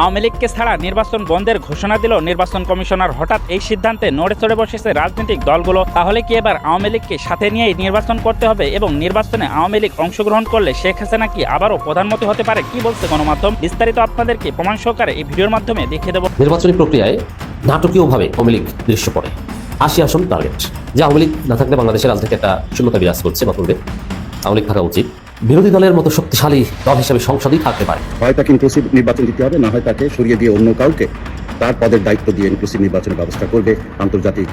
আওয়ামী লীগকে ছাড়া নির্বাচন বন্ধের ঘোষণা দিল নির্বাচন কমিশনার। হঠাৎ এই সিদ্ধান্তে নড়ে চড়ে বসেছে রাজনৈতিক দলগুলো। তাহলে কি এবার আওয়ামী লীগকে সাথে নিয়েই নির্বাচন করতে হবে এবং নির্বাচনে আওয়ামী লীগ অংশগ্রহণ করলে শেখ হাসিনা কি আবারও প্রধানমন্ত্রী হতে পারে কি বলছে গণমাধ্যম? বিস্তারিত আপনাদেরকে প্রমাণ সহকারে এই ভিডিওর মাধ্যমে দেখিয়ে দেবো। নির্বাচনী প্রক্রিয়ায় নাটকীয়ভাবে আওয়ামী লীগ দৃশ্য পড়ে আশি আসন টার্গেট যে আওয়ামী লীগ না থাকলে বাংলাদেশের রাজনীতি একটা শূন্যতা বিরাজ করছে করবে আওয়ামী লীগ থাকা উচিত। বিরোধী দলের মতো শক্তিশালী দল হিসেবে সংসদেই থাকতে পারে। হয় তাকে ইনক্লুসিভ নির্বাচন দিতে হবে, না হয় তাকে সরিয়ে দিয়ে অন্য কাউকে তার পদের দায়িত্ব দিয়ে ইনক্লুসিভ নির্বাচনের ব্যবস্থা করবে আন্তর্জাতিক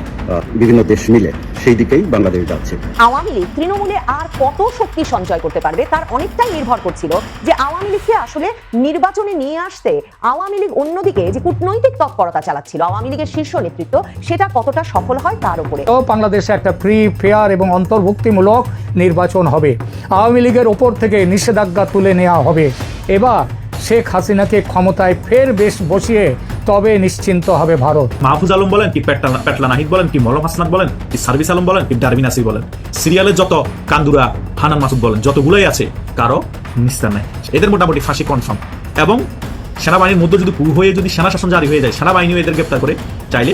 বিভিন্ন দেশ মিলে। সেই দিকেই বাংলাদেশ যাচ্ছে। আওয়ামী লীগ তৃণমূলে আর কত শক্তি সঞ্চয় করতে পারবে তার অনেকটাই নির্ভর করছিল যে আওয়ামী লীগকে আসলে নির্বাচনে নিয়ে আসতে আওয়ামী লীগ অন্যদিকে যে কূটনৈতিক তৎপরতা চালাচ্ছিল আওয়ামী লীগের শীর্ষ নেতৃত্ব সেটা কতটা সফল হয় তার উপরে। তো বাংলাদেশে একটা ফ্রি ফেয়ার এবং অন্তর্ভুক্তিমূলক নির্বাচন হবে। আওয়ামী লীগের ওপর থেকে নিষেধাজ্ঞা তুলে নেওয়া হবে। এবার শেখ হাসিনাকে ক্ষমতায় ফের বেশ বসিয়ে তবে নিশ্চিন্ত হবে ভারত। মাহফুজ আলম বলেন কি পেটলা নাহিদ বলেন কি মলম হাসনাত বলেন কি সার্ভিস আলম বলেন কি ডারবিন আসি বলেন। সিরিয়ালের যত কান্দুরা, হানান মাসুদ বলেন, যতগুলোই আছে, কারও নিস্তার নাই। এদের মোটামুটি ফাঁসি কনফার্ম এবং সেনাবাহিনীর মধ্যে যদি পুরো হয়ে যদি সেনা শাসন জারি হয়ে যায়, সেনাবাহিনীও এদের গ্রেপ্তার করে চাইলে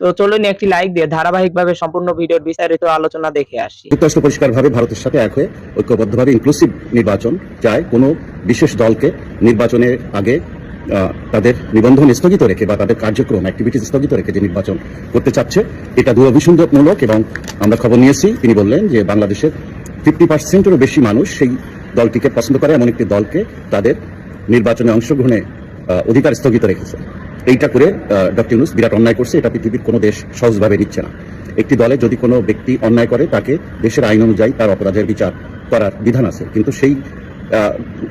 তো চলুন একটি লাইক দিয়ে ধারাবাহিকভাবে সম্পূর্ণ ভিডিওর বিস্তারিত আলোচনা দেখে আসি। যুক্তরাষ্ট্র পরিষ্কারভাবে ভারতের সাথে এক হয়ে ঐক্যবদ্ধভাবে ইনক্লুসিভ নির্বাচন চায়। কোনো বিশেষ দলকে নির্বাচনের আগে তাদের নিবন্ধন স্থগিত রেখে বা তাদের কার্যক্রম অ্যাক্টিভিটিস স্থগিত রেখে যে নির্বাচন করতে চাচ্ছে, এটা দূরভিসন্ধমূলক এবং আমরা খবর নিয়েছি। তিনি বললেন যে বাংলাদেশের ফিফটি পার্সেন্টেরও বেশি মানুষ সেই দলটিকে পছন্দ করে। এমন একটি দলকে তাদের নির্বাচনে অংশগ্রহণে অধিকার স্থগিত রেখেছে। এইটা করে ডক্টর ইউনুস বিরাট অন্যায় করছে, এটা পৃথিবীর কোনো দেশ সহজভাবে নিচ্ছে না। একটি দলে যদি কোনো ব্যক্তি অন্যায় করে, তাকে দেশের আইন অনুযায়ী তার অপরাধের বিচার করার বিধান আছে। কিন্তু সেই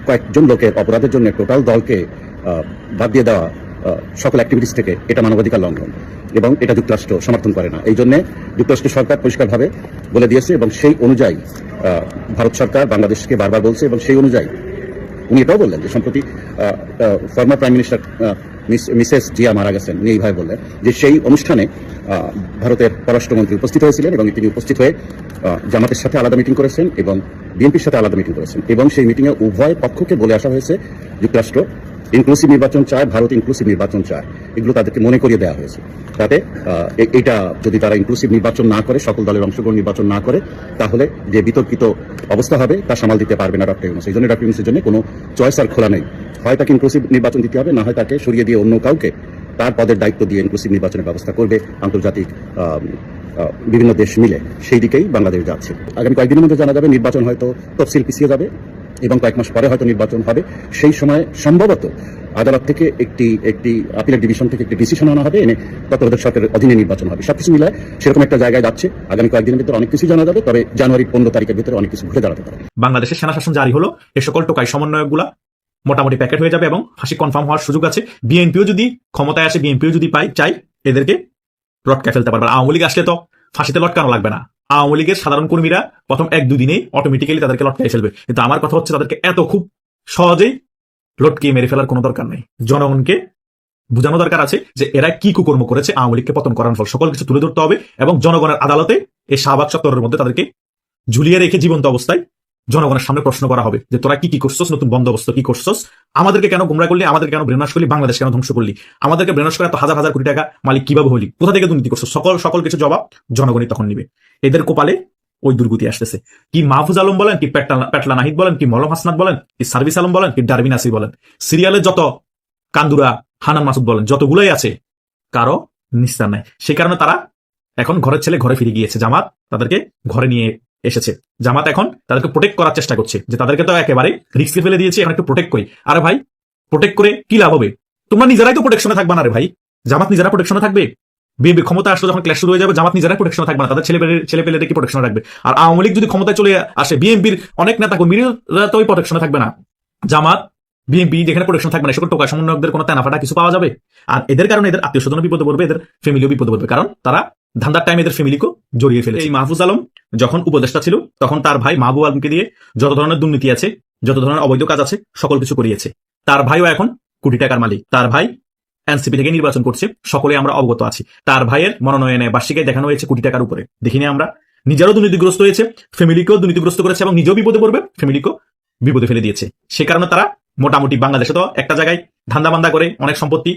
কয়েকজন লোকের অপরাধের জন্য টোটাল দলকে বাদ দিয়ে দেওয়া সকল অ্যাক্টিভিটিস থেকে এটা মানবাধিকার লঙ্ঘন। এবং এটা যুক্তরাষ্ট্র সমর্থন করে না। এই জন্য যুক্তরাষ্ট্র সরকার পরিষ্কারভাবে বলে দিয়েছে এবং সেই অনুযায়ী ভারত সরকার বাংলাদেশকে বারবার বলছে এবং সেই অনুযায়ী উনি এটাও বললেন যে সম্প্রতি former prime minister Mrs Zia মারা গেছেন, উনি এইভাবে বললেন যে সেই অনুষ্ঠানে ভারতের পররাষ্ট্রমন্ত্রী উপস্থিত হয়েছিলেন এবং তিনি উপস্থিত হয়ে জামাতের সাথে আলাদা মিটিং করেছেন এবং বিএনপির সাথে আলাদা মিটিং করেছেন এবং সেই মিটিংয়ে উভয় পক্ষকে বলে আসা হয়েছে, যুক্তরাষ্ট্র ইনক্লুসিভ নির্বাচন চায়, ভারত ইনক্লুসিভ নির্বাচন চায়। এগুলো তাদেরকে মনে করিয়ে দেওয়া হয়েছে। তাতে এটা যদি তারা ইনক্লুসিভ নির্বাচন না করে, সকল দলের অংশগ্রহণ নির্বাচন না করে, তাহলে যে বিতর্কিত অবস্থা হবে, তা সামাল দিতে পারবে না ডক্টর ইউনুস। এই জন্য ডক্টর ইউনুসের জন্য কোনো চয়েস আর খোলা নেই। হয় তাকে ইনক্লুসিভ নির্বাচন দিতে হবে, না হয় তাকে সরিয়ে দিয়ে অন্য কাউকে তার পদের দায়িত্ব দিয়ে ইনক্লুসিভ নির্বাচনের ব্যবস্থা করবে আন্তর্জাতিক বিভিন্ন দেশ মিলে। সেই দিকেই বাংলাদেশ যাচ্ছে। আগামী কয়েকদিনের মধ্যে জানা যাবে, নির্বাচন হয়তো তফসিল পিছিয়ে যাবে। এবং কয়েক মাস পরে হয়তো নির্বাচন হবে। সেই সময় সম্ভবত আদালত থেকে একটি একটি, আপিলের ডিভিশন থেকে একটি ডিসিশন আনা হবে। এনে তত্ত্বাবধায়ক সরকারের অধীনে নির্বাচন হবে। সবকিছু মিলায় সেরকম একটা জায়গায় যাচ্ছে। আগামী কয়েকদিনের ভিতরে অনেক কিছু জানা যাবে। তবে জানুয়ারির পনেরো তারিখের ভিতরে অনেক কিছু ঘুরে দাঁড়াতে পারে। বাংলাদেশের সেনা শাসন জারি হলো। এ সকল টোকাই সমন্বয়কগুলা মোটামুটি প্যাকেট হয়ে যাবে এবং ফাঁসি কনফার্ম হওয়ার সুযোগ আছে। বিএনপিও যদি ক্ষমতায় আসে, বিএনপিও যদি পাই, চাই, এদেরকে লটকা ফেলতে পারবে। আওয়ামী লীগ আসলে তো ফাঁসিতে লটকানো লাগবে না। আওয়ামী লীগের সাধারণ কর্মীরা প্রথম এক, দুই দিনেই অটোমেটিক্যালি তাদেরকে লটকাই ফেলবে। কিন্তু আমার কথা হচ্ছে তাদেরকে এত খুব সহজেই লটকিয়ে মেরে ফেলার কোনো দরকার নেই। জনগণকে বোঝানো দরকার আছে যে এরা কি কুকর্ম করেছে, আওয়ামী লীগকে পতন করার ফল সকল কিছু তুলে ধরতে হবে এবং জনগণের আদালতে এই শাহবাগ চত্বরের মধ্যে তাদেরকে ঝুলিয়ে রেখে জীবন্ত অবস্থায় জনগণের সামনে প্রশ্ন করা হবে যে তোরা কি কি করছস, নতুন বন্দোবস্ত কি করছস? আমাদেরকে কেন গুমরা করলি? আমাদের কেন ব্রেনাশ করলি? বাংলাদেশ কেন ধ্বংস করলি? আমাদেরকে ব্রেনাশ করে এত হাজার হাজার কোটি টাকা মালিক কীভাবে হলি? কোথা থেকে দুর্নীতি করছ সকল সকল কিছু জবাব জনগণই তখন নিবে। এদের কোপালে ওই দুর্গতি আসতেছে। কি মাহফুজ আলম বলেন, কি পেটলা নাহিদ বলেন, কি মলম হাসনাত বলেন, কি সার্ভিস আলম বলেন, কি ডারবিন আসি বলেন। সিরিয়ালের যত কান্দুরা, হানান মাসুদ বলেন, যতগুলোই আছে, কারও নিস্তার নাই। সেই কারণে তারা এখন ঘরের ছেলে ঘরে ফিরে গিয়েছে। জামাত তাদেরকে ঘরে নিয়ে এসেছে। জামাত এখন তাদেরকে প্রোটেক্ট করার চেষ্টা করছে, যে তাদেরকে তো একেবারে রিস্কে ফেলে দিয়েছে, এখন একটু প্রোটেক্ট করি। আরে ভাই প্রোটেক্ট করে কি লাভ হবে? তোমরা নিজেরাই তো প্রোটেকশনে থাকবে না রে ভাই। জামাত নিজেরা প্রোটেকশনে থাকবে? বিএনপি ক্ষমতা আসলে যখন ক্লাস শুরু হয়ে যাবে, জামাত নিজেরাই প্রোটেকশনে থাকবে না, তাদের ছেলে ছেলে পেলে কি প্রোটেকশনে রাখবে? আর আওয়ামী লীগ যদি ক্ষমতায় চলে আসে, বিএনপির অনেক নেতা কর্মীরা তো ওই প্রোটেকশনে থাকবে না। জামাত, বিএনপি যেখানে প্রোটেকশন থাকবে না সকল টোকা সমন্বয়কদের কোনো তেনাফাটা কিছু পাওয়া যাবে? আর এদের কারণে এদের আত্মীয় স্বজন বিপদে পড়বে, এদের ফ্যামিলিও বিপদে পড়বে, কারণ তারা ধান্দার টাইম এদের ফ্যামিলিকেও জড়িয়ে ফেলে এই মাহফুজ আলম যখন উপদেষ্টা ছিল, তখন তার ভাই মাহবুব আলমকে দিয়ে যত ধরনের দুর্নীতি আছে, যত ধরনের অবৈধ কাজ আছে, সকল কিছু করিয়েছে। তার ভাইও এখন কোটি টাকার মালিক। তার ভাই এনসিপি থেকে নির্বাচন করছে, সকলে আমরা অবগত আছি। তার ভাইয়ের মনোনয়নে বার্ষিকে দেখানো হয়েছে কোটি টাকার উপরে। দেখিনি আমরা? নিজেরও দুর্নীতিগ্রস্ত হয়েছে ফ্যামিলিকেও দুর্নীতিগ্রস্ত করেছে এবং নিজেও বিপদে পড়বে ফ্যামিলিকেও বিপদে ফেলে দিয়েছে। সে কারণে তারা মোটামুটি বাংলাদেশে তো একটা জায়গায় ধান্দা বান্দা করে, অনেক সম্পত্তি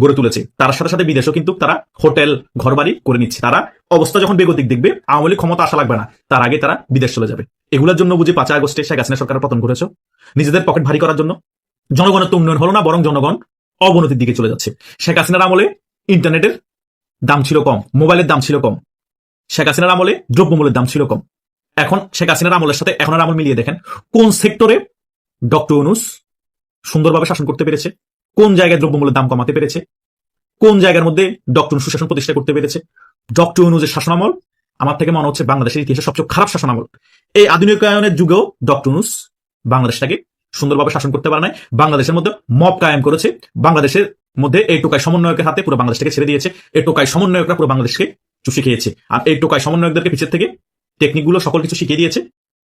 গড়ে তুলেছে। তার সাথে সাথে বিদেশেও কিন্তু তারা হোটেল, ঘরবাড়ি করে নিচ্ছে। তারা অবস্থা যখন বেগতিক দেখবে, আওয়ামী ক্ষমতা আসা লাগবে না। তার আগে তারা বিদেশ চলে যাবে। এগুলোর জন্য বুঝি পাঁচই আগস্টে শেখ হাসিনা সরকারের পতন করেছ নিজেদের পকেট ভারী করার জন্য। জনগণের তো উন্নয়ন হলো না, বরং জনগণ অবনতির দিকে চলে যাচ্ছে। শেখ হাসিনার আমলে ইন্টারনেটের দাম ছিল কম, মোবাইলের দাম ছিল কম। শেখ হাসিনার আমলে দ্রব্যমূল্যের দাম ছিল কম। এখন শেখ হাসিনার আমলের সাথে এখন আর আমল মিলিয়ে দেখেন, কোন সেক্টরে ডক্টর অনুস সুন্দরভাবে শাসন করতে পেরেছে? কোন জায়গায় দ্রব্যমূল্যের দাম কমাতে পেরেছে? কোন জায়গার মধ্যে ডক্টর সুশাসন প্রতিষ্ঠা করতে পেরেছে? ডক্টর অনুজের শাসনামল, আমার থেকে মনে হচ্ছে বাংলাদেশের ইতিহাসে সবচেয়ে খারাপ শাসনামল। এই আধুনিকায়নের যুগেও ডক্টর অনুস বাংলাদেশটাকে সুন্দরভাবে শাসন করতে পারে নাই। বাংলাদেশের মধ্যে মব কায়েম করেছে। বাংলাদেশের মধ্যে এই টোকাই সমন্বয়কের হাতে পুরো বাংলাদেশটাকে ছেড়ে দিয়েছে। এই টোকায় সমন্বয়করা পুরো বাংলাদেশকে চুষে খেয়েছে। আর এই টোকায় সমন্বয়কদেরকে পিছের থেকে টেকনিকগুলো সকল কিছু শিখিয়ে দিয়েছে।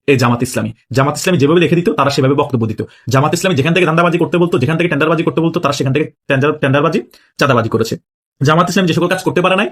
এই জামাত ইসলামী। জামাত ইসলামী যেভাবে লিখে দিত, তারা সেভাবে বক্তব্য দিত। জামাত ইসলামী যেখান থেকে ধান্দাবাজি করতে বলতো, যেখান থেকে টেন্ডারবাজি করতে বলতো, তারা সেখান থেকে টেন্ডার- টেন্ডারবাজি, চাঁদাবাজি করেছে। জামাত ইসলাম যে সকল কাজ করতে পারে নাই,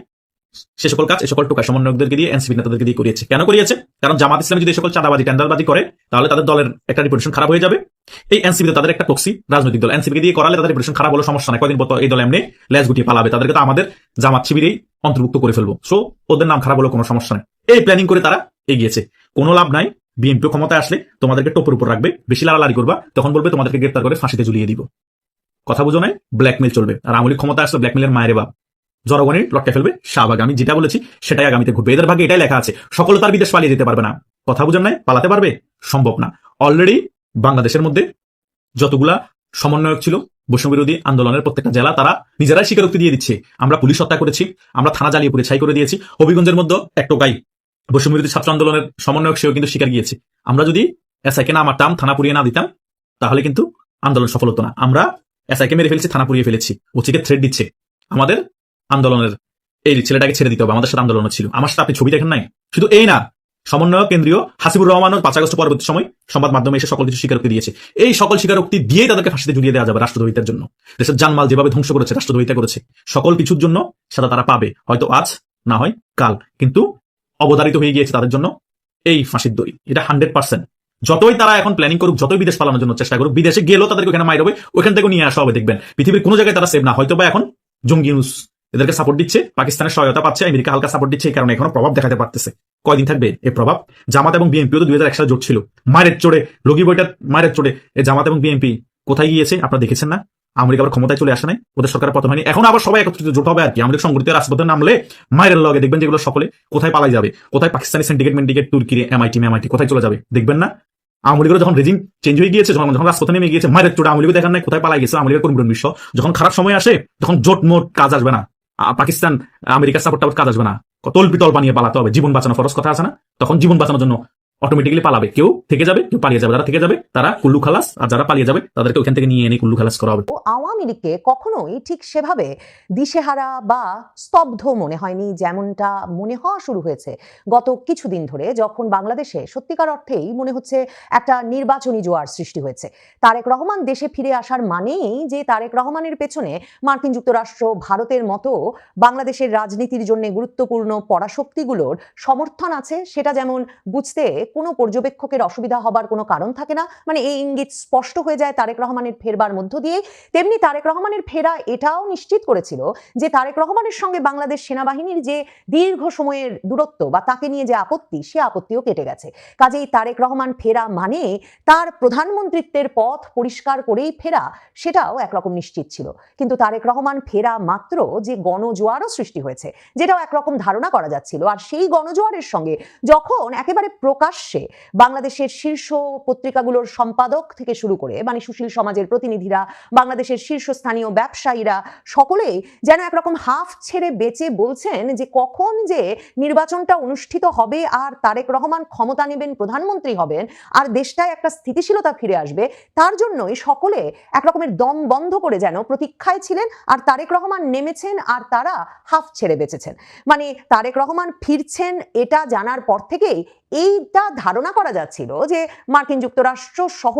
সে সকল কাজ, এ সকল টোকা সমন্বয়কদেরকে দিয়ে এনসিপি নেতাদেরকে দিয়ে করিয়েছে। কেন করিয়েছে? কারণ জামাত ইসলাম যদি সকল চাঁদাবাজি, টেন্ডারবাজি করে, তাহলে তাদের দলের একটা রিপুটেশন খারাপ হয়ে যাবে। এই এনসিপিতে তাদের একটা টক্সি রাজনৈতিক দল। এনসিপি দিয়ে করালে তাদের রিপুটেশন খারাপ হলো, সমস্যা নাই। কদিন পর এই দল এমনি লেজ গুটিয়ে পালাবে। তাদেরকে তো আমাদের জামাত শিবিরেই অন্তর্ভুক্ত করে ফেলব। সো ওদের নাম খারাপ হলো, কোনো সমস্যা নাই। এই প্ল্যানিং করে তারা এগিয়েছে। কোনো লাভ নাই। বিএনপি ক্ষমতায় আসলে তোমাদেরকে টোপের উপর রাখবে, বেশি লাড়ালাড়ি করবা, তখন বলবে তোমাদেরকে গ্রেপ্তার করে ফাঁসিতে ঝুলিয়ে দিব। কথা বুঝো নাই? ব্ল্যাকমেল চলবে। আর আমলি ক্ষমতা আসলে ব্ল্যাকমেলের মায়ের বাপ। জনগণের লটকে ফেলবে, শাহবাগ। আমি যেটা বলেছি, সেটাই আগামীতে ঘটবে। এদের ভাগে এটাই লেখা আছে, সকলে তার বিদেশ পালিয়ে যেতে পারবে না। কথা বুঝেন নাই? পালাতে পারবে? সম্ভব না। অলরেডি বাংলাদেশের মধ্যে যতগুলা সমন্বয়ক ছিল বৈষ্ণব বিরোধী আন্দোলনের প্রত্যেকটা জেলা, তারা নিজেরাই স্বীকারোক্তি দিয়ে দিচ্ছে। আমরা পুলিশ হত্যা করেছি, আমরা থানা জ্বালিয়ে পুড়ে ছাই করে দিয়েছি। হবিগঞ্জের মধ্যে একটা গাই বৈষম্য বিরোধী ছাত্র আন্দোলনের সমন্বয়ক সেও কিন্তু স্বীকার গিয়েছে। আমরা যদি এসআইকে না মারতাম থানা পুড়িয়ে না দিতাম, তাহলে কিন্তু আন্দোলন সফল হতো না। আমরা এসআইকে মেরে ফেলেছি, থানা পুড়িয়ে ফেলেছি। ওচিকে থ্রেড দিচ্ছে। আমাদের আন্দোলনের এই ছেলেটাকে ছেড়ে দিতে হবে, আমাদের সাথে আন্দোলন ছিল। আমার সাথে আপনি ছবি দেখেন নাই? শুধু এই না সমন্বয় কেন্দ্রীয় হাসিবুর রহমানও পাঁচ আগস্ট পরবর্তী সময় সংবাদ মাধ্যমে এসে সকল কিছু স্বীকারোক্তি দিয়েছে। এই সকল স্বীকারোক্তি দিয়ে তাদেরকে ফাঁসিতে জুড়িয়ে দেওয়া যাবে রাষ্ট্রদ্রোহিতার জন্য। দেশের জানমাল যেভাবে ধ্বংস করেছে, রাষ্ট্রদ্রোহিতা করেছে, সকল কিছুর জন্য সেটা তারা পাবে। হয়তো আজ, না হয় কাল। কিন্তু অবধারিত হয়ে গিয়েছে তাদের জন্য এই ফাঁসির দড়ি। এটা হান্ড্রেড পার্সেন্ট। যতই তারা এখন প্ল্যানিং করুক, যতই বিদেশ পালানোর জন্য চেষ্টা করুক, বিদেশে গেলেও তাদেরকে ওখানে মাইর হবে, ওখান থেকে নিয়ে আসা হবে, দেখবেন। পৃথিবীর কোনো জায়গায় তারা সেভ না। হয়তো বা এখন জঙ্গি নিউজ এদেরকে সাপোর্ট দিচ্ছে, পাকিস্তানের সহায়তা পাচ্ছে, আমেরিকা হালকা সাপোর্ট দিচ্ছে, এই কারণে এখনও প্রভাব দেখাতে পারতেছে। কয়দিন থাকবে এই প্রভাব? জামাত এবং বিএনপিও তো দুই হাজার এক সালে জোট ছিল। মায়ের চড়ে রোগী বইটা মায়ের চড়ে এই জামাত এবং বিএনপি কোথায় গিয়েছে আপনারা দেখেছেন না? আমেরিকা আবার ক্ষমতায় চলে আসে নাই, ওদের সরকারের পতন হয়নি। এখন আবার সবাই একত্রিত জোট হবে আর কি। আমাদের সংগঠিত রাজপথে নামলে মায়ের লগে দেখবেন যেগুলো সকলে কোথায় পালাই যাবে, কোথায় পাকিস্তানি সিন্ডিকেট মেন্ডিকেট তুর্কি এমআইটি এমআইটি কোথায় চলে যাবে, দেখবেন না? আওয়ামী লীগের যখন রেজিম চেঞ্জ হয়ে গিয়েছে, যখন যখন রাজপথে নেমে গিয়েছে, মায়ের চোটে আওয়ামী লীগ দেখান নাই কোথায় পালাই গেছে আওয়ামী লীগের কর্মীর বিশ্ব। যখন খারাপ সময় আসে, তখন জোট মোট কাজ আসবে না। পাকিস্তান, আমেরিকার সাপোর্ট টাপোর্ট কাজ আসবে না। তল পিতল বানিয়ে পালাতে হবে, জীবন বাঁচানো ফরজ কথা আছে না? তখন জীবন বাঁচানোর জন্য অটোমেটিক্যালি পালাবে। কেউ থেকে যাবে, কেউ পালিয়ে যাবে। যারা থেকে যাবে, তারা কুল্লু খালাস, আর যারা পালিয়ে যাবে, তাদেরকে ওখান থেকে নিয়ে এনে কুল্লু খালাস করা হবে। আওয়ামী লীগকে কখনোই ঠিক সেভাবে দিশেহারা বা স্তব্ধ মনে হয়নি, যেমনটা মনে হওয়া শুরু হয়েছে গত কিছুদিন ধরে, যখন বাংলাদেশে সত্যিকার অর্থেই মনে হচ্ছে একটা নির্বাচনী জোয়ার সৃষ্টি হয়েছে। তারেক রহমান দেশে ফিরে আসার মানেই যে তারেক রহমানের পেছনে মার্কিন যুক্তরাষ্ট্র, ভারতের মতো বাংলাদেশের রাজনীতির জন্য গুরুত্বপূর্ণ পরাশক্তিগুলোর সমর্থন আছে, সেটা যেমন বুঝতে কোনো পর্যবেক্ষকের অসুবিধা হবার কোনো কারণ থাকে না। মানে এই ইঙ্গিত স্পষ্ট হয়ে যায় তারেক রহমানের ফেরবার মধ্য দিয়ে। তেমনি তারেক রহমানের ফেরা এটাও নিশ্চিত করেছিল যে তারেক রহমানের সঙ্গে বাংলাদেশ সেনাবাহিনীর যে দীর্ঘ সময়ের দূরত্ব বা তাকে নিয়ে যে আপত্তি, সে আপত্তিও কেটে গেছে। কাজেই তারেক রহমান ফেরা মানে তার প্রধানমন্ত্রিত্বের পথ পরিষ্কার করেই ফেরা, সেটাও একরকম নিশ্চিত ছিল। কিন্তু তারেক রহমান ফেরা মাত্র যে গণজোয়ারও সৃষ্টি হয়েছে, যেটাও একরকম ধারণা করা যাচ্ছিল। আর সেই গণজোয়ারের সঙ্গে যখন একেবারে প্রকাশ্যে প্রকাশ্যে বাংলাদেশের শীর্ষ পত্রিকাগুলোর সম্পাদক থেকে শুরু করে মানে সুশীল সমাজের প্রতিনিধিরা, বাংলাদেশের শীর্ষস্থানীয় ব্যবসায়ীরা, সকলেই যেন একরকম হাফ ছেড়ে বেঁচে বলছেন যে কখন যে নির্বাচনটা অনুষ্ঠিত হবে আর তারেক রহমান ক্ষমতা নেবেন, প্রধানমন্ত্রী হবেন, আর দেশটায় একটা স্থিতিশীলতা ফিরে আসবে, তার জন্যই সকলে একরকমের দম বন্ধ করে যেন প্রতীক্ষায় ছিলেন আর তারেক রহমান নেমেছেন আর তারা হাফ ছেড়ে বেঁচেছেন। মানে তারেক রহমান ফিরছেন এটা জানার পর থেকেই এইটা ধারণা করা যাচ্ছিল যে মার্কিন যুক্তরাষ্ট্র সহ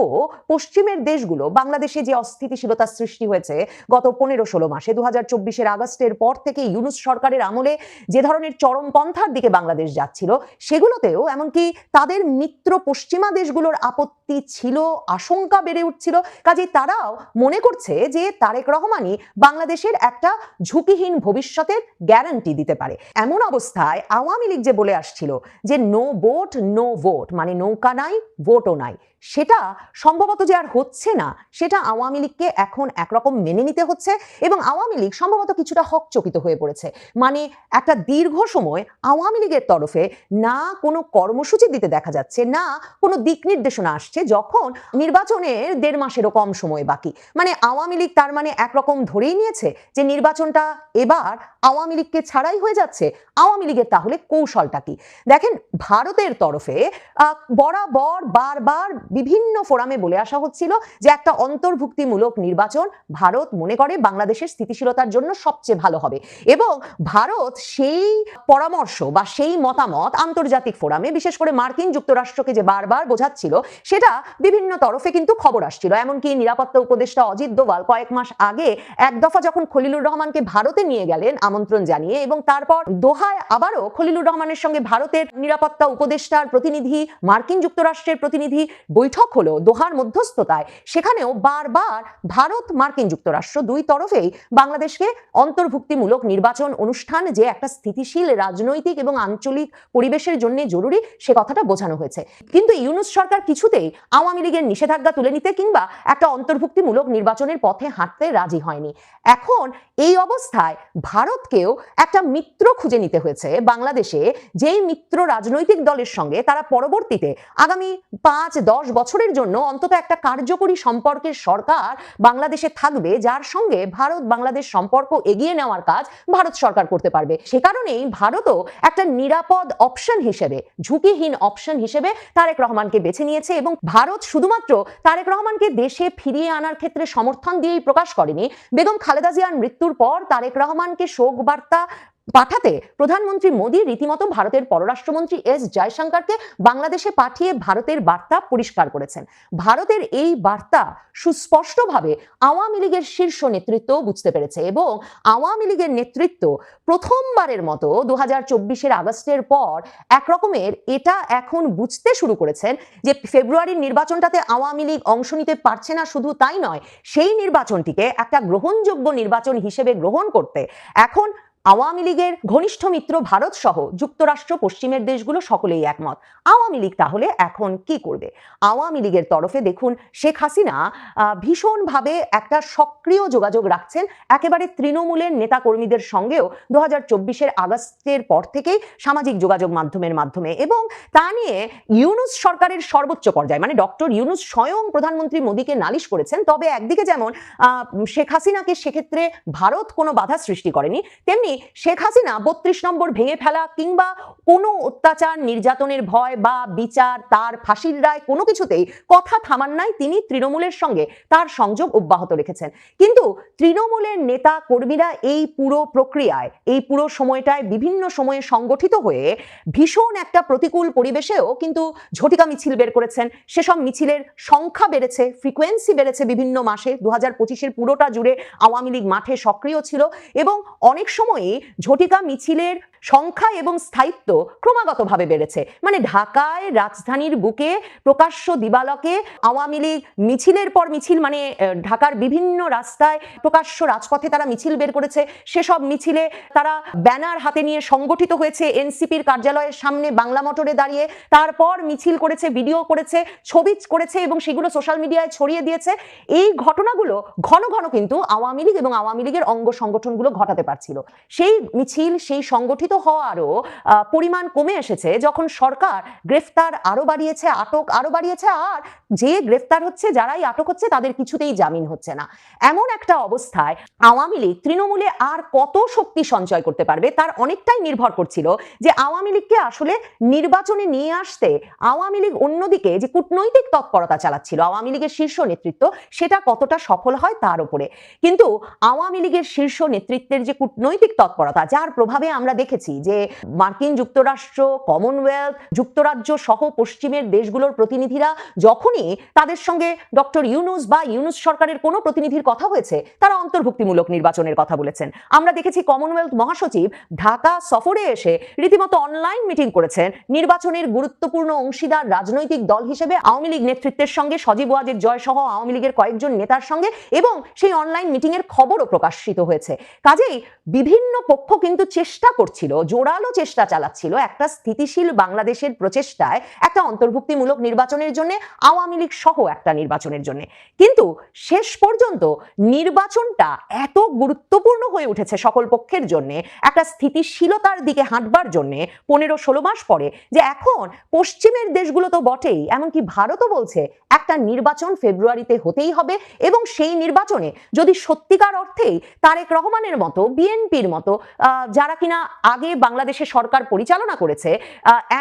পশ্চিমের দেশগুলো, বাংলাদেশে যে অস্থিতিশীলতার সৃষ্টি হয়েছে গত পনেরো ষোলো মাসে দু হাজার চব্বিশের আগস্টের পর থেকে ইউনুস সরকারের আমলে যে ধরনের চরমপন্থার দিকে বাংলাদেশ যাচ্ছিল, সেগুলোতেও এমনকি তাদের মিত্র পশ্চিমা দেশগুলোর আপত্তি ছিল, আশঙ্কা বেড়ে উঠছিল। কাজে তারাও মনে করছে যে তারেক রহমানই বাংলাদেশের একটা ঝুঁকিহীন ভবিষ্যতের গ্যারান্টি দিতে পারে। এমন অবস্থায় আওয়ামী লীগ যে বলে আসছিল যে নো ভোট নো ভোট মানে নৌকা নাই ভোটও নাই। সেটা সম্ভবত যে আর হচ্ছে না, সেটা আওয়ামী লীগকে এখন একরকম মেনে নিতে হচ্ছে এবং আওয়ামী লীগ সম্ভবত কিছুটা হকচকিত হয়ে পড়েছে। মানে একটা দীর্ঘ সময় আওয়ামী লীগের তরফে না কোনো কর্মসূচি দিতে দেখা যাচ্ছে, না কোনো দিক নির্দেশনা আসছে যখন নির্বাচনের দেড় মাসেরও কম সময় বাকি। মানে আওয়ামী লীগ তার মানে একরকম ধরেই নিয়েছে যে নির্বাচনটা এবার আওয়ামী লীগকে ছাড়াই হয়ে যাচ্ছে, আওয়ামী লীগের তাহলে কৌশলটা কি? দেখেন, ভারতের তরফে বরাবর বারবার বিভিন্ন ফোরামে বলে আসা হচ্ছিল যে একটা অন্তর্ভুক্তিমূলক নির্বাচন ভারত মনে করে বাংলাদেশের স্থিতিশীলতার জন্য সবচেয়ে ভালো হবে। এবং ভারত সেই পরামর্শ বা সেই মতামত আন্তর্জাতিক ফোরামে, বিশেষ করে মার্কিন যুক্তরাষ্ট্রকে যে বারবার বোঝাচ্ছিল, সেটা বিভিন্ন তরফে কিন্তু খবর আসছিল। এমনকি নিরাপত্তা উপদেষ্টা অজিত দোভাল কয়েক মাস আগে এক দফা যখন খলিলুর রহমানকে ভারতে নিয়ে গেলেন আমন্ত্রণ জানিয়ে এবং তারপর দোহায় আবারও খলিলুর রহমানের সঙ্গে ভারতের নিরাপত্তা উপদেষ্টার প্রতিনিধি, মার্কিন যুক্তরাষ্ট্রের প্রতিনিধি বৈঠক হলো দোহার মধ্যস্থতায়। সেখানেও বারবার ভারত, মার্কিন যুক্তরাষ্ট্র দুই তরফেই বাংলাদেশকে অন্তর্ভুক্তিমূলক নির্বাচন অনুষ্ঠান যে একটা স্থিতিশীল রাজনৈতিক এবং আঞ্চলিক পরিবেশের জন্য জরুরি, সে কথাটা বোঝানো হয়েছে। কিন্তু ইউনুস সরকার কিছুতেই আওয়ামী লীগের নিষেধাজ্ঞা তুলে নিতে কিংবা একটা অন্তর্ভুক্তিমূলক নির্বাচনের পথে হাঁটতে রাজি হয়নি। এখন এই অবস্থায় ভারতকেও একটা মিত্র খুঁজে নিতে হয়েছে বাংলাদেশে, যেই মিত্র রাজনৈতিক দলের সঙ্গে তারা পরবর্তীতে আগামী পাঁচ, দশ বছরের জন্য অন্তত একটা কার্যকরী সম্পর্কের সরকার বাংলাদেশে থাকবে, যার সঙ্গে ভারত বাংলাদেশ সম্পর্ক এগিয়ে নেওয়ার কাজ ভারত সরকার করতে পারবে। সে কারণেই ভারতও একটা নিরাপদ অপশন হিসেবে, ঝুঁকিহীন অপশন হিসেবে তারেক রহমানকে বেছে নিয়েছে এবং ভারত শুধুমাত্র তারেক রহমানকে দেশে ফিরিয়ে আনার ক্ষেত্রে সমর্থন দিয়েই প্রকাশ করেনি। বেগম খালেদা জিয়ার মৃত্যুর পর তারেক রহমানকে শোক বার্তা পাঠাতে প্রধানমন্ত্রী মোদী রীতিমতো ভারতের পররাষ্ট্রমন্ত্রী এস জয়শঙ্করকে বাংলাদেশে পাঠিয়ে ভারতের বার্তা পরিষ্কার করেছেন। ভারতের এই বার্তা সুস্পষ্টভাবে আওয়ামী লীগের শীর্ষ নেতৃত্ব বুঝতে পেরেছে এবং আওয়ামী লীগের নেতৃত্ব প্রথমবারের মতো দু হাজার চব্বিশের আগস্টের পর একরকমের এটা এখন বুঝতে শুরু করেছেন যে ফেব্রুয়ারির নির্বাচনটাতে আওয়ামী লীগ অংশ নিতে পারছে না শুধু তাই নয়, সেই নির্বাচনটিকে একটা গ্রহণযোগ্য নির্বাচন হিসেবে গ্রহণ করতে এখন আওয়ামী লীগের ঘনিষ্ঠ মিত্র ভারত সহ যুক্তরাষ্ট্র, পশ্চিমের দেশগুলো সকলেই একমত। আওয়ামী লীগ তাহলে এখন কি করবে? আওয়ামী লীগের তরফে দেখুন, শেখ হাসিনা ভীষণভাবে একটা সক্রিয় যোগাযোগ রাখছেন। একেবারে তৃণমূলের নেতাকর্মীদের সঙ্গেও দু হাজার আগস্টের পর থেকেই সামাজিক যোগাযোগ মাধ্যমের মাধ্যমে এবং তা নিয়ে ইউনুস সরকারের সর্বোচ্চ পর্যায়ে মানে ডক্টর ইউনুস স্বয়ং প্রধানমন্ত্রী মোদীকে নালিশ করেছেন। তবে একদিকে যেমন শেখ হাসিনাকে সেক্ষেত্রে ভারত কোনো বাধা সৃষ্টি করেনি, তেমনি শেখ হাসিনা বত্রিশ নম্বর ভেঙে ফেলা কিংবা কোনো অত্যাচার, নির্যাতনের ভয় বা বিচার, তার ফাঁসির রায় কোনো কিছুতেই কথা থামান নাই তিনি তৃণমূলের সঙ্গে তার সংযোগ অব্যাহত রেখেছেন। কিন্তু তৃণমূলের নেতা কর্মীরা এই পুরো প্রক্রিয়ায়, এই পুরো সময়টায় বিভিন্ন সময়ে সংগঠিত হয়ে ভীষণ একটা প্রতিকূল পরিবেশেও কিন্তু ঝটিকা মিছিল বের করেছেন। সেসব মিছিলের সংখ্যা বেড়েছে ফ্রিকোয়েন্সি বেড়েছে বিভিন্ন মাসে। দু হাজার পঁচিশের পুরোটা জুড়ে আওয়ামী লীগ মাঠে সক্রিয় ছিল এবং অনেক সময়ই ঝটিকা মিছিলের সংখ্যা এবং স্থায়িত্ব ক্রমাগতভাবে বেড়েছে। মানে ঢাকায় রাজধানীর বুকে প্রকাশ্য দিবালকে আওয়ামী লীগ মিছিলের পর মিছিল মানে ঢাকার বিভিন্ন রাস্তায় প্রকাশ্য রাজপথে তারা মিছিল বের করেছে। সেসব মিছিলে তারা ব্যানার হাতে নিয়ে সংগঠিত হয়েছে এনসিপির কার্যালয়ের সামনে বাংলা মোটরে দাঁড়িয়ে। তারপর মিছিল করেছে, ভিডিও করেছে, ছবি করেছে এবং সেগুলো সোশ্যাল মিডিয়ায় ছড়িয়ে দিয়েছে। এই ঘটনাগুলো ঘন ঘন কিন্তু আওয়ামী লীগ এবং আওয়ামী লীগের অঙ্গ সংগঠনগুলো ঘটাতে পারছিল। সেই মিছিল, সেই সংগঠিত হওয়ারও পরিমাণ কমে এসেছে যখন সরকার গ্রেফতার আরও বাড়িয়েছে, আটক আরও বাড়িয়েছে, আর যে গ্রেফতার হচ্ছে, যারাই আটক হচ্ছে, তাদের কিছুতেই জামিন হচ্ছে না। এমন একটা অবস্থায় আওয়ামী লীগ তৃণমূলে আর কত শক্তি সঞ্চয় করতে পারবে, তার অনেকটাই নির্ভর করছিল যে আওয়ামী লীগকে আসলে নির্বাচনে নিয়ে আসতে আওয়ামী লীগ অন্যদিকে যে কূটনৈতিক তৎপরতা চালাচ্ছিল, আওয়ামী লীগের শীর্ষ নেতৃত্ব, সেটা কতটা সফল হয় তার উপরে। কিন্তু আওয়ামী লীগের শীর্ষ নেতৃত্বের যে কূটনৈতিক তৎপরতা, যার প্রভাবে আমরা দেখেছি যে মার্কিন যুক্তরাষ্ট্র, কমনওয়েলথ, যুক্তরাজ্য সহ পশ্চিমের দেশগুলোর প্রতিনিধিরা যখনই তাদের সঙ্গে ডক্টর ইউনুস বা ইউনুস সরকারের কোনো প্রতিনিধির কথা হয়েছে, তারা অন্তর্ভুক্তিমূলক নির্বাচনের কথা বলেছেন। আমরা দেখেছি কমনওয়েলথ মহাসচিব ঢাকা সফরে এসে রীতিমতো অনলাইন মিটিং করেছেন। নির্বাচনের গুরুত্বপূর্ণ অংশীদার রাজনৈতিক দল হিসেবে আওয়ামী লীগ নেতৃত্বের সঙ্গে সজীব ওয়াজের জয় সহ আওয়ামী লীগের কয়েকজন নেতার সঙ্গে এবং সেই অনলাইন মিটিং এর খবরও প্রকাশিত হয়েছে। কাজেই বিভিন্ন পক্ষ কিন্তু চেষ্টা করছিল, জোরালো চেষ্টা চালাচ্ছিল একটা স্থিতিশীল বাংলাদেশের প্রচেষ্টায় একটা অন্তর্ভুক্তিমূলক নির্বাচনের জন্য আওয়ামী লীগ সহ একটা নির্বাচনের জন্য। কিন্তু শেষ পর্যন্ত নির্বাচনটা এত গুরুত্বপূর্ণ হয়ে উঠেছে সকল পক্ষের জন্য, একটা স্থিতিশীলতার দিকে হাঁটবার জন্য পনেরো ষোলো মাস পরে, যে এখন পশ্চিমের দেশগুলো তো বটেই, এমনকি ভারতও বলছে একটা নির্বাচন ফেব্রুয়ারিতে হতেই হবে এবং সেই নির্বাচনে যদি সত্যিকার অর্থেই তারেক রহমানের মতো, বিএনপির মতো যারা কিনা আগে বাংলাদেশে সরকার পরিচালনা করেছে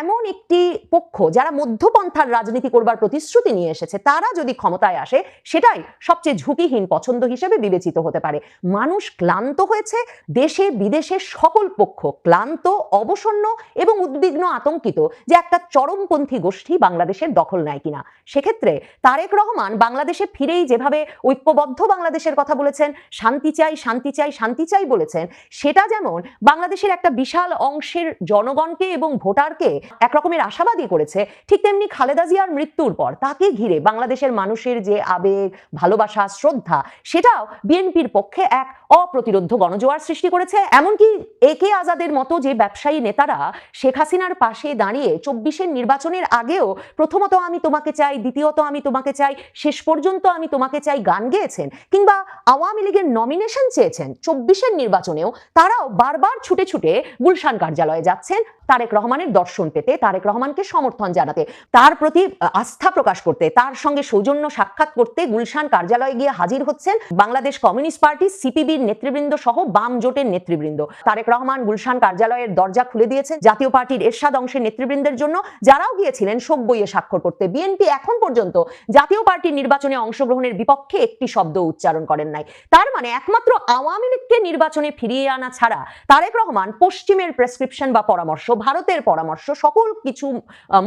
এমন একটি পক্ষ যারা মধ্যপন্থার রাজনীতি করবার প্রতিশ্রুতি নিয়ে এসেছে। তারা যদি ক্ষমতায় আসে, সেটাই সবচেয়ে ঝুঁকিহীন পছন্দ হিসেবে বিবেচিত হতে পারে। মানুষ ক্লান্ত হয়েছে, দেশে বিদেশে সকল পক্ষ ক্লান্ত, অবসন্ন এবং উদ্বিগ্ন, আতঙ্কিত যে একটা চরমপন্থী গোষ্ঠী বাংলাদেশের দখল নেয় কিনা। সেক্ষেত্রে তারেক রহমান বাংলাদেশে ফিরেই যেভাবে ঐক্যবদ্ধ বাংলাদেশের কথা বলেছেন, শান্তি চাই শান্তি চাই শান্তি চাই বলেছেন, সেটা যেমন বাংলাদেশের একটা বিশাল অংশের জনগণকে এবং ভোটারকে একরকমের আশাবাদী করেছে, ঠিক তেমনি খালেদা জিয়ার মৃত্যুর পর তাকে ঘিরে বাংলাদেশের মানুষের যে আবেগ, ভালোবাসা, শ্রদ্ধা, সেটাও বিএনপির পক্ষে এক অপ্রতিরোধ গণজোয়ার সৃষ্টি করেছে। এমনকি এ কে আজাদের মতো যে ব্যবসায়ী নেতারা শেখ হাসিনার পাশে দাঁড়িয়ে চব্বিশের নির্বাচনের আগেও প্রথমত আমি তোমাকে চাই, দ্বিতীয়ত আমি তোমাকে চাই, শেষ পর্যন্ত আমি তোমাকে চাই গান গেয়েছেন কিংবা আওয়ামী লীগের নমিনেশন চেয়েছেন চব্বিশের নির্বাচনেও, তারাও বারবার ছুটে ছুটে গুলশান কার্যালয়ে যাচ্ছেন তারেক রহমানের দর্শন পেতে, তারেক রহমানকে সমর্থন জানাতে। তার প্রতি আস্থা প্রকাশ করতে। তার সঙ্গে সৌজন্য সাক্ষাৎ করতে গুলশান কার্যালয়ে গিয়ে হাজির হচ্ছেন বাংলাদেশ কমিউনিস্ট পার্টি সিপিবির নেতৃবৃন্দ সহ বাম জোটের নেতৃবৃন্দ। তারেক রহমান গুলশান কার্যালয়ের দরজা খুলে দিয়েছেন জাতীয় পার্টির এরশাদ অংশের নেতৃবৃন্দের জন্য, যারাও গিয়েছিলেন শোক বইয়ে স্বাক্ষর করতে। বিএনপি এখন পর্যন্ত জাতীয় পার্টির নির্বাচনে অংশগ্রহণের বিপক্ষে একটি শব্দ উচ্চারণ করেন নাই। তার মানে একমাত্র আওয়ামী লীগকে নির্বাচনে ফিরিয়ে আনা ছাড়া তারেক রহমান পশ্চিমের প্রেসক্রিপশন বা পরামর্শ, ভারতের পরামর্শ, সকল কিছু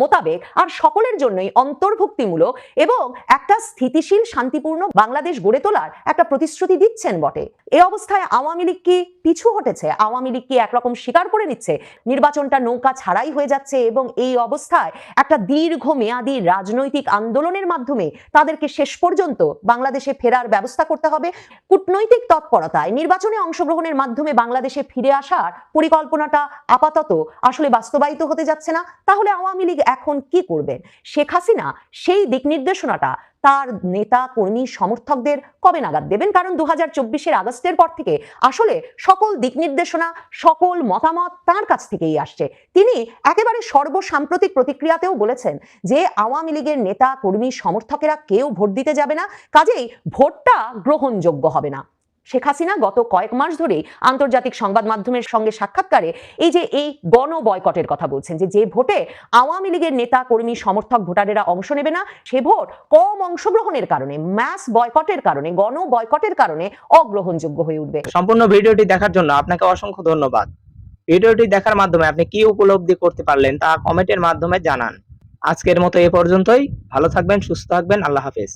মোতাবেক আর সকলের জন্যই অন্তর্ভুক্তিমূলক এবং একটা স্থিতিশীল, শান্তিপূর্ণ বাংলাদেশ গড়ে তোলার একটা প্রতিশ্রুতি দিচ্ছেন বটে। এ অবস্থায় আওয়ামী লীগ কি পিছু হটেছে? আওয়ামী লীগ কি একরকম স্বীকার করে নিচ্ছে? নির্বাচনটা নৌকা ছাড়াই হয়ে যাচ্ছে এবং এই অবস্থায় একটা দীর্ঘ মেয়াদী রাজনৈতিক আন্দোলনের মাধ্যমে তাদেরকে শেষ পর্যন্ত বাংলাদেশে ফেরার ব্যবস্থা করতে হবে। কূটনৈতিক তৎপরতায় নির্বাচনে অংশগ্রহণের মাধ্যমে বাংলাদেশে ফিরে আসার পরিকল্পনাটা আপাতত আসলে বাস্তবায়িত হতে যাচ্ছে না। তাহলে আওয়ামী লীগ এখন কি করবেন শেখ হাসিনা সেই দিক নির্দেশনাটা তার নেতা, কর্মী, সমর্থকদের কবে নাগাদ দেবেন? কারণ দু হাজার চব্বিশের আগস্টের পর থেকে আসলে সকল দিক নির্দেশনা, সকল মতামত তার কাছ থেকেই আসছে। তিনি একেবারে সর্বসাম্প্রতিক প্রতিক্রিয়াতেও বলেছেন যে, আওয়ামী লীগের নেতা, কর্মী, সমর্থকেরা কেউ ভোট দিতে যাবে না, কাজেই ভোটটা গ্রহণযোগ্য হবে না। শেখ হাসিনা গত কয়েক মাস ধরেই আন্তর্জাতিক সংবাদ মাধ্যমের সঙ্গে সাক্ষাৎকারে এই যে এই গণ বয়কটের কথা বলছেন, যে যে ভোটে আওয়ামী লীগের নেতা, কর্মী, সমর্থক, ভোটারেরা অংশ নেবে না, সে ভোট কম অংশগ্রহণের কারণে ম্যাস বয়কটের কারণে, গণ বয়কটের কারণে অগ্রহণযোগ্য হয়ে উঠবে। সম্পূর্ণ ভিডিওটি দেখার জন্য আপনাকে অসংখ্য ধন্যবাদ। ভিডিওটি দেখার মাধ্যমে আপনি কি উপলব্ধি করতে পারলেন তা কমেন্টের মাধ্যমে জানান। আজকের মতো এ পর্যন্তই, ভালো থাকবেন, সুস্থ থাকবেন, আল্লাহ হাফেজ।